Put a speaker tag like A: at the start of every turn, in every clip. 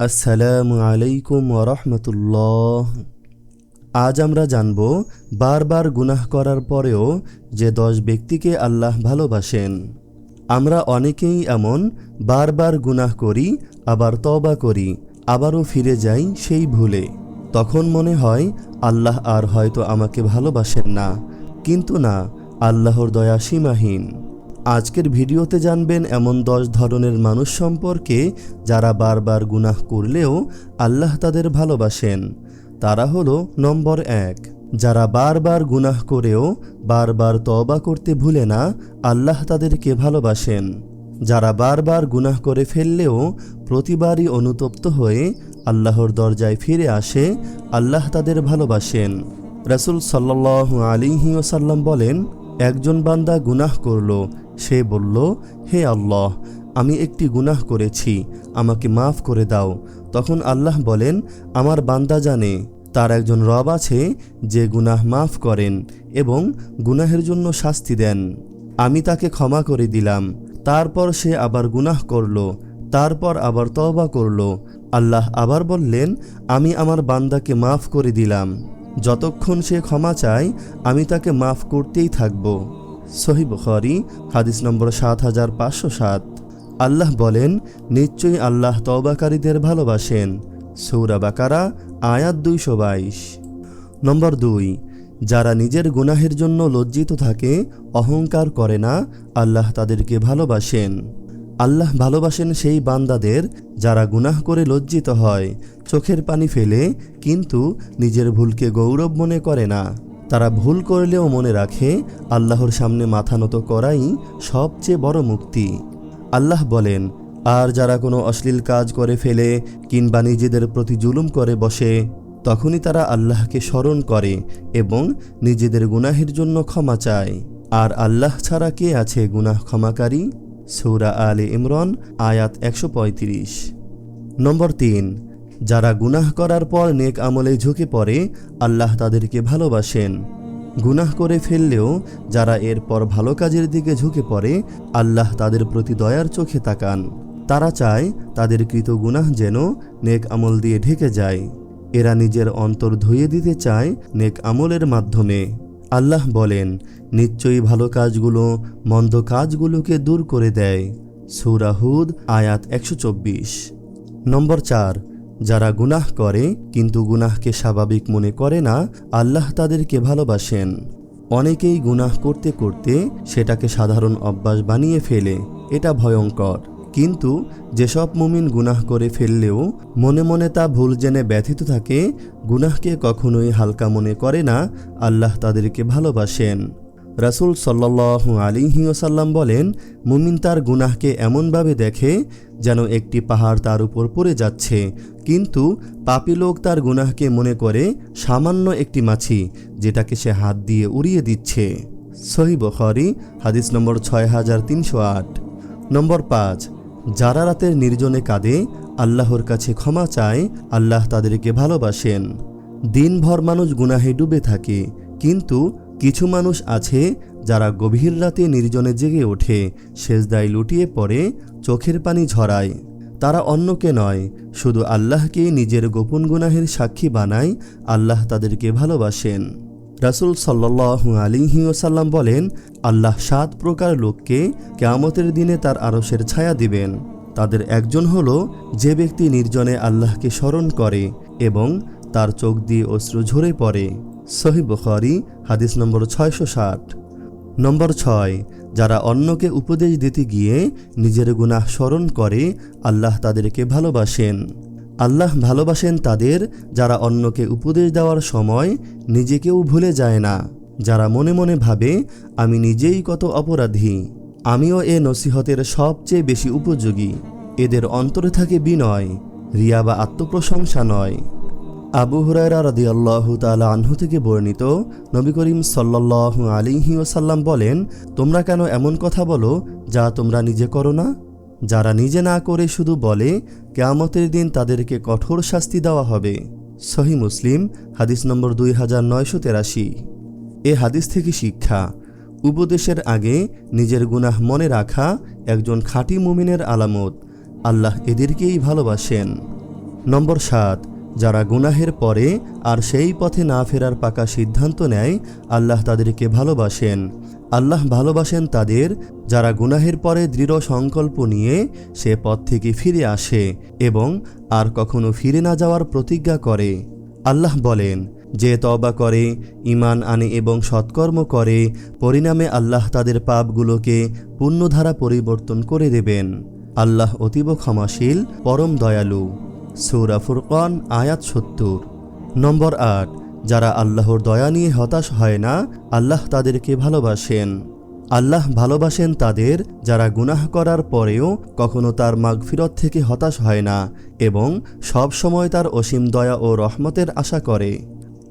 A: আসসালামু আলাইকুম ওরহমতুল্লাহ আজ আমরা জানব বারবার গুনাহ করার পরেও যে দশ ব্যক্তিকে আল্লাহ ভালোবাসেন। আমরা অনেকেই এমন বারবার গুনাহ করি, আবার তবা করি, আবারও ফিরে যাই সেই ভুলে। তখন মনে হয় আল্লাহ আর হয়তো আমাকে ভালোবাসেন না। কিন্তু না, আল্লাহর দয়া সীমাহীন। আজকের ভিডিওতে জানবেন এমন দশ ধরনের মানুষ সম্পর্কে যারা বারবার গুনাহ করলেও আল্লাহ তাদের ভালোবাসেন। তারা হলো, নম্বর এক, যারা বারবার গুনাহ করেও বারবার তবা করতে ভুলে না, আল্লাহ তাদেরকে ভালোবাসেন। যারা বারবার গুনাহ করে ফেললেও প্রতিবারই অনুতপ্ত হয়ে আল্লাহর দরজায় ফিরে আসে, আল্লাহ তাদের ভালোবাসেন। রাসুল সাল্লাহ আলিহি ওসাল্লাম বলেন একজন বান্দা গুনাহ করল, সে বলল, হে আল্লাহ, আমি একটি গুনাহ করেছি, আমাকে মাফ করে দাও। তখন আল্লাহ বলেন, আমার বান্দা জানে, তার একজন রব আছে, যে গুনাহ মাফ করেন এবং গুনাহের জন্য শাস্তি দেন। আমি তাকে ক্ষমা করে দিলাম। তারপর সে আবার গুনাহ করল, তারপর আবার তওবা করল। আল্লাহ আবার বললেন, আমি আমার বান্দাকে মাফ করে দিলাম। যতক্ষণ সে ক্ষমা চায়, আমি তাকে মাফ করতেই থাকব। সহি বুখারি, হাদিস নম্বর সাত হাজার পাঁচশো সাত। আল্লাহ বলেন, নিশ্চয়ই আল্লাহ তওবাকারীদের ভালোবাসেন। সৌরা বাকারা, আয়াত দুইশো বাইশ। নম্বর দুই, যারা নিজের গুনাহের জন্য লজ্জিত থাকে, অহংকার করে না, আল্লাহ তাদেরকে ভালোবাসেন। আল্লাহ ভালোবাসেন সেই বান্দাদের যারা গুনাহ করে লজ্জিত হয়, চোখের পানি ফেলে, কিন্তু নিজের ভুলকে গৌরব মনে করে না। তারা ভুল করলেও মনে রাখে, আল্লাহর সামনে মাথা নত করাই সবচেয়ে বড় মুক্তি। আল্লাহ বলেন, আর যারা কোনো অশ্লীল কাজ করে ফেলে কিংবা নিজেদের প্রতি জুলুম করে বসে, তখনই তারা আল্লাহকে স্মরণ করে এবং নিজেদের গুনাহের জন্য ক্ষমা চায়। আর আল্লাহ ছাড়া কে আছে গুনাহ ক্ষমাকারী? সৌরা আলে ইমরান, আয়াত একশো পঁয়ত্রিশ। নম্বর তিন, যারা গুনাহ করার পর নেক আমলে ঝুঁকে পড়ে, আল্লাহ তাদেরকে ভালোবাসেন। গুনাহ করে ফেললেও যারা এরপর ভালো কাজের দিকে ঝুঁকে পড়ে, আল্লাহ তাদের প্রতি দয়ার চোখে তাকান। তারা চায় তাদের কৃত গুনাহ যেন নেক আমল দিয়ে ঢেকে যায়। এরা নিজের অন্তর ধুয়ে দিতে চায় নেক আমলের মাধ্যমে। আল্লাহ বলেন, নিশ্চয়ই ভালো কাজগুলো মন্দ কাজগুলোকে দূর করে দেয়। সৌরাহুদ আয়াত একশো চব্বিশ। নম্বর চার, যারা গুনাহ করে কিন্তু গুনাহকে স্বাভাবিক মনে করে না, আল্লাহ তাদেরকে ভালোবাসেন। অনেকেই গুনাহ করতে করতে সেটাকে সাধারণ অভ্যাস বানিয়ে ফেলে, এটা ভয়ঙ্কর। কিন্তু যেসব মুমিন গুনাহ করে ফেললেও মনে মনে তা ভুল জেনে ব্যথিত থাকে, গুনাহকে কখনোই হালকা মনে করে না, আল্লাহ তাদেরকে ভালোবাসেন। রাসুল সাল্লাহ আলিহি ওসাল্লাম বলেন, মুমিন তার গুনাহকে এমনভাবে দেখে যেন একটি পাহাড় তার উপর পড়ে যাচ্ছে, কিন্তু পাপি লোক তার গুনাহকে মনে করে সামান্য একটি মাছি যেটাকে সে হাত দিয়ে উড়িয়ে দিচ্ছে। সহি বখরি, হাদিস নম্বর ছয় হাজার তিনশো আট। নম্বর পাঁচ যারা রাতের নির্জনে কাঁদে, আল্লাহর কাছে ক্ষমা চায়, আল্লাহ তাদেরকে ভালোবাসেন। দিনভর মানুষ গুনাহে ডুবে থাকে, কিন্তু কিছু মানুষ আছে যারা গভীর রাতে নির্জনে জেগে ওঠে, সেজদায় লুটিয়ে পড়ে, চোখের পানি ঝরায়। তারা অন্যকে নয়, শুধু আল্লাহকে নিজের গোপন গুনাহের সাক্ষী বানায়, আল্লাহ তাদেরকে ভালোবাসেন। রাসুল সাল্লাহু আলিহি ওসাল্লাম বলেন, আল্লাহ সাত প্রকার লোককে কেয়ামতের দিনে তার আরসের ছায়া দিবেন। তাদের একজন হল যে ব্যক্তি নির্জনে আল্লাহকে স্মরণ করে এবং তার চোখ দিয়ে অশ্রু ঝরে পড়ে। সহি বুখারি, হাদিস নম্বর ছয়শো ষাট। নম্বর ছয়, যারা অন্যকে উপদেশ দিতে গিয়ে নিজের গুনাহ স্মরণ করে, আল্লাহ তাদেরকে ভালোবাসেন। আল্লাহ ভালোবাসেন তাদের যারা অন্যকে উপদেশ দেওয়ার সময় নিজেকেও ভুলে যায় না। যারা মনে মনে ভাবে, আমি নিজেই কত অপরাধী। আমিও এ নসিহতের সবচেয়ে বেশি উপযোগী। এদের অন্তরে থাকে বিনয়, রিয়া বা আত্মপ্রশংসা নয়। আবু হুরায়রা রাদি আল্লাহ তালা আনহু থেকে বর্ণিত নবী করিম সাল্লাহ আলিহি ওসাল্লাম বলেন, তোমরা কেন এমন কথা বলো যা তোমরা নিজে করো না? যারা নিজে না করে শুধু বলে, কেয়ামতের দিন তাদেরকে কঠোর শাস্তি দেওয়া হবে। সহি মুসলিম, হাদিস নম্বর দুই হাজার নয়শো তেরাশি। এ হাদিস থেকে শিক্ষা, উপদেশের আগে নিজের গুনাহ মনে রাখা একজন খাঁটি মুমিনের আলামত। আল্লাহ এদেরকেই ভালোবাসেন। নম্বর সাত, যারা গুনাহের পরে আর সেই পথে না ফেরার পাকা সিদ্ধান্ত নেয়, আল্লাহ তাদেরকে ভালোবাসেন। আল্লাহ ভালোবাসেন তাদের, যারা গুনাহের পরে দৃঢ় সংকল্প নিয়ে সে পথ থেকে ফিরে আসে এবং আর কখনো ফিরে না যাওয়ার প্রতিজ্ঞা করে। আল্লাহ বলেন, যে তবা করে ইমান আনে এবং সৎকর্ম করে, পরিণামে আল্লাহ তাদের পাপগুলোকে পূর্ণধারা পরিবর্তন করে দেবেন। আল্লাহ অতীব ক্ষমাশীল, পরম দয়ালু। সৌরা ফুরকন, আয়াত সত্তর। নম্বর আট যারা আল্লাহর দয়া নিয়ে হতাশ হয় না, আল্লাহ তাদেরকে ভালোবাসেন। আল্লাহ ভালোবাসেন তাদের যারা গুনাহ করার পরেও কখনো তার মাগফিরত থেকে হতাশ হয় না এবং সব সময় তার অসীম দয়া ও রহমতের আশা করে।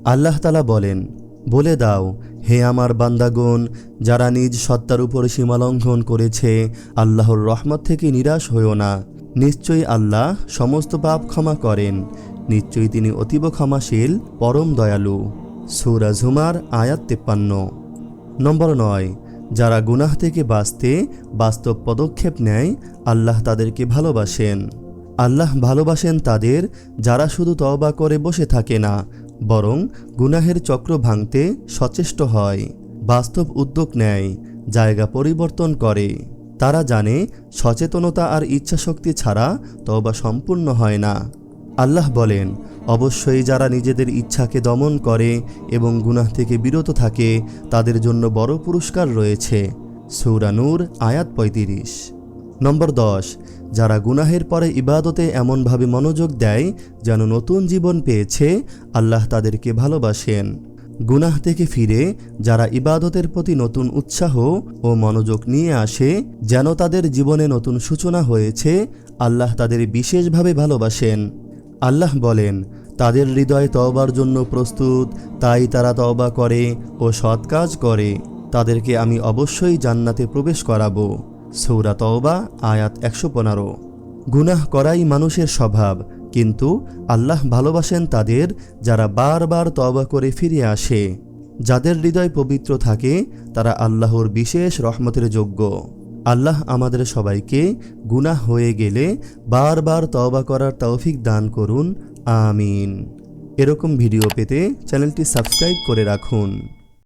A: আল্লাহ তালা বলেন, বলে দাও, হে আমার বান্দাগণ, যারা নিজ সত্তার উপর সীমালঙ্ঘন করেছে, আল্লাহর রহমত থেকে নিরাশ হইও না। নিশ্চয়ই আল্লাহ সমস্ত পাপ ক্ষমা করেন। নিশ্চয়ই তিনি অতীব ক্ষমাশীল, পরম দয়ালু। সূরা ঝুমার আয়াত তেপ্পান্ন। নম্বর নয়, যারা গুনাহ থেকে বাঁচতে বাস্তব পদক্ষেপ নেয়, আল্লাহ তাদেরকে ভালোবাসেন। আল্লাহ ভালোবাসেন তাদের যারা শুধু তওবা করে বসে থাকে না, বরং গুনাহের চক্র ভাঙতে সচেষ্ট হয়, বাস্তব উদ্যোগ নেয়, জায়গা পরিবর্তন করে। তারা জানে সচেতনতা আর ইচ্ছাশক্তি ছাড়া তওবা সম্পূর্ণ হয় না। আল্লাহ বলেন, অবশ্যই যারা নিজেদের ইচ্ছাকে দমন করে এবং গুনাহ থেকে বিরত থাকে, তাদের জন্য বড় পুরস্কার রয়েছে। সৌরানুর আয়াত পঁয়ত্রিশ। নম্বর দশ, যারা গুনাহের পরে ইবাদতে এমনভাবে মনোযোগ দেয়, যেন নতুন জীবন পেয়েছে, আল্লাহ তাদেরকে ভালোবাসেন। গুনাহ থেকে ফিরে, যারা ইবাদতের প্রতি নতুন উৎসাহ ও মনোযোগ নিয়ে আসে, যেন তাদের জীবনে নতুন সূচনা হয়েছে, আল্লাহ তাদের বিশেষভাবে ভালোবাসেন। আল্লাহ বলেন, তাদের হৃদয় তওবার জন্য প্রস্তুত, তাই তারা তওবা করে ও সৎ কাজ করে। তাদেরকে আমি অবশ্যই জান্নাতে প্রবেশ করাবো। সৌরা তওবা, আয়াত একশো পনেরো। গুনাহ করাই মানুষের স্বভাব, কিন্তু আল্লাহ ভালোবাসেন তাদের যারা বারবার তওবা করে ফিরে আসে। যাদের হৃদয় পবিত্র থাকে, তারা আল্লাহর বিশেষ রহমতের যোগ্য। আল্লাহ আমাদের সবাইকে গুনাহ হয়ে গেলে বারবার তওবা করার তৌফিক দান করুন, আমিন। এরকম ভিডিও পেতে চ্যানেলটি সাবস্ক্রাইব করে রাখুন।